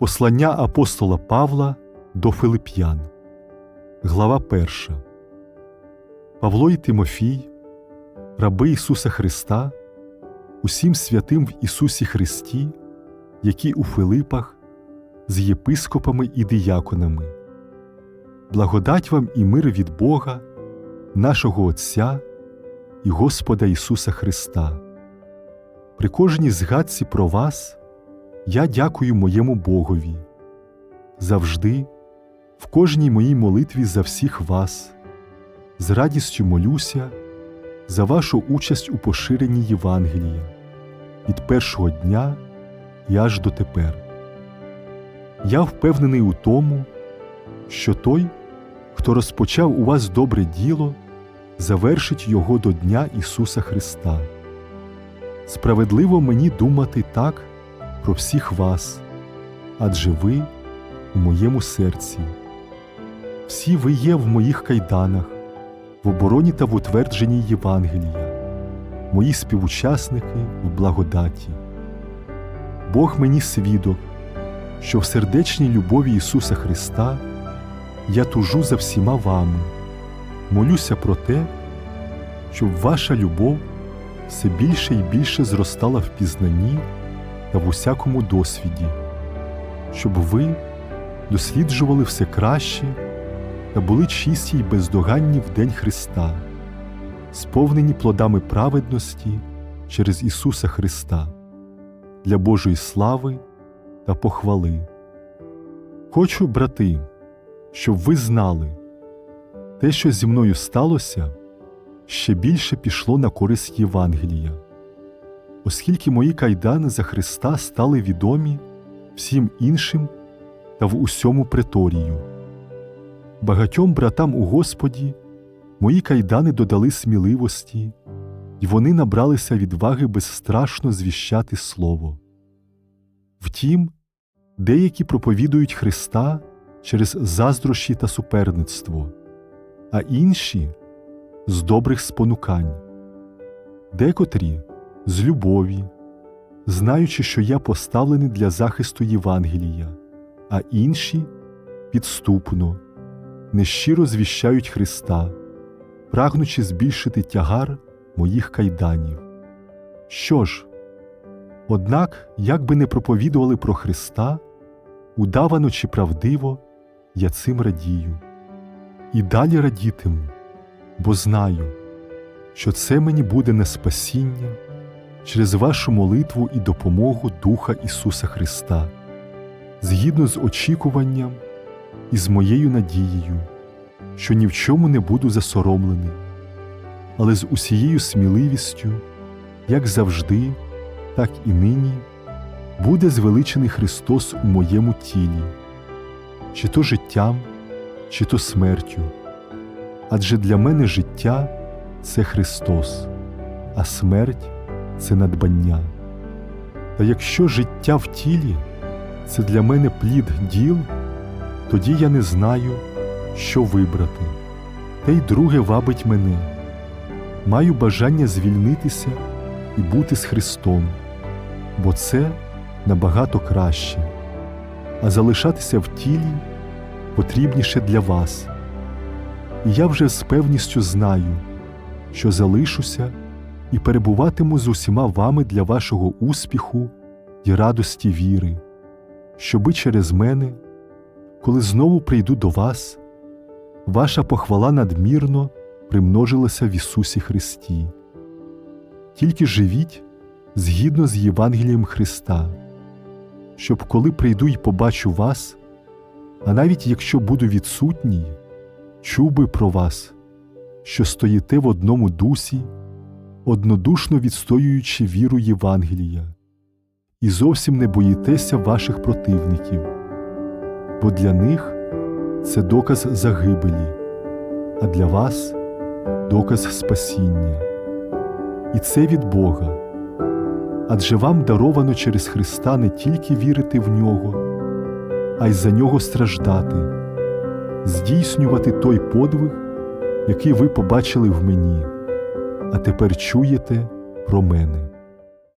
Послання апостола Павла до Филип'ян, Глава 1. Павло і Тимофій, раби Ісуса Христа, усім святим в Ісусі Христі, які у Филипах, з єпископами і дияконами. Благодать вам і мир від Бога, нашого Отця і Господа Ісуса Христа. При кожній згадці про вас я дякую моєму Богові. Завжди, в кожній моїй молитві за всіх вас, з радістю молюся за вашу участь у поширенні Євангелія від першого дня і аж дотепер. Я впевнений у тому, що той, хто розпочав у вас добре діло, завершить його до Дня Ісуса Христа. Справедливо мені думати так про всіх вас, адже ви у моєму серці. Всі ви є в моїх кайданах, в обороні та в утвердженні Євангелія, мої співучасники в благодаті. Бог мені свідок, що в сердечній любові Ісуса Христа я тужу за всіма вами, молюся про те, щоб ваша любов все більше і більше зростала в пізнанні та в усякому досвіді, щоб ви досліджували все краще та були чисті й бездоганні в День Христа, сповнені плодами праведності через Ісуса Христа, для Божої слави та похвали. Хочу, брати, щоб ви знали, те, що зі мною сталося, ще більше пішло на користь Євангелія оскільки мої кайдани за Христа стали відомі всім іншим та в усьому преторію. Багатьом братам у Господі мої кайдани додали сміливості, і вони набралися відваги безстрашно звіщати Слово. Втім, деякі проповідують Христа через заздрощі та суперництво, а інші з добрих спонукань. Декотрі з любові, знаючи, що я поставлений для захисту Євангелія, а інші підступно, нещиро звіщають Христа, прагнучи збільшити тягар моїх кайданів. Що ж, однак, як би не проповідували про Христа, удавано чи правдиво, я цим радію. І далі радітиму, бо знаю, що це мені буде не спасіння через вашу молитву і допомогу Духа Ісуса Христа, згідно з очікуванням і з моєю надією, що ні в чому не буду засоромлений, але з усією сміливістю, як завжди, так і нині, буде звеличений Христос у моєму тілі, чи то життям, чи то смертю. Адже для мене життя це Христос, а смерть це надбання. Та якщо життя в тілі це для мене плід діл, тоді я не знаю, що вибрати. Те й друге вабить мене. Маю бажання звільнитися і бути з Христом, бо це набагато краще, а залишатися в тілі потрібніше для вас. І я вже з певністю знаю, що залишуся і перебуватиму з усіма вами для вашого успіху і радості віри, щоби через мене, коли знову прийду до вас, ваша похвала надмірно примножилася в Ісусі Христі. Тільки живіть згідно з Євангелієм Христа, щоб коли прийду й побачу вас, а навіть якщо буду відсутній, чув би про вас, що стоїте в одному дусі однодушно відстоюючи віру Євангелія, і зовсім не боїтеся ваших противників, бо для них це доказ загибелі, а для вас доказ спасіння. І це від Бога. Адже вам даровано через Христа не тільки вірити в нього, а й за нього страждати, здійснювати той подвиг, який ви побачили в мені а тепер чуєте про мене.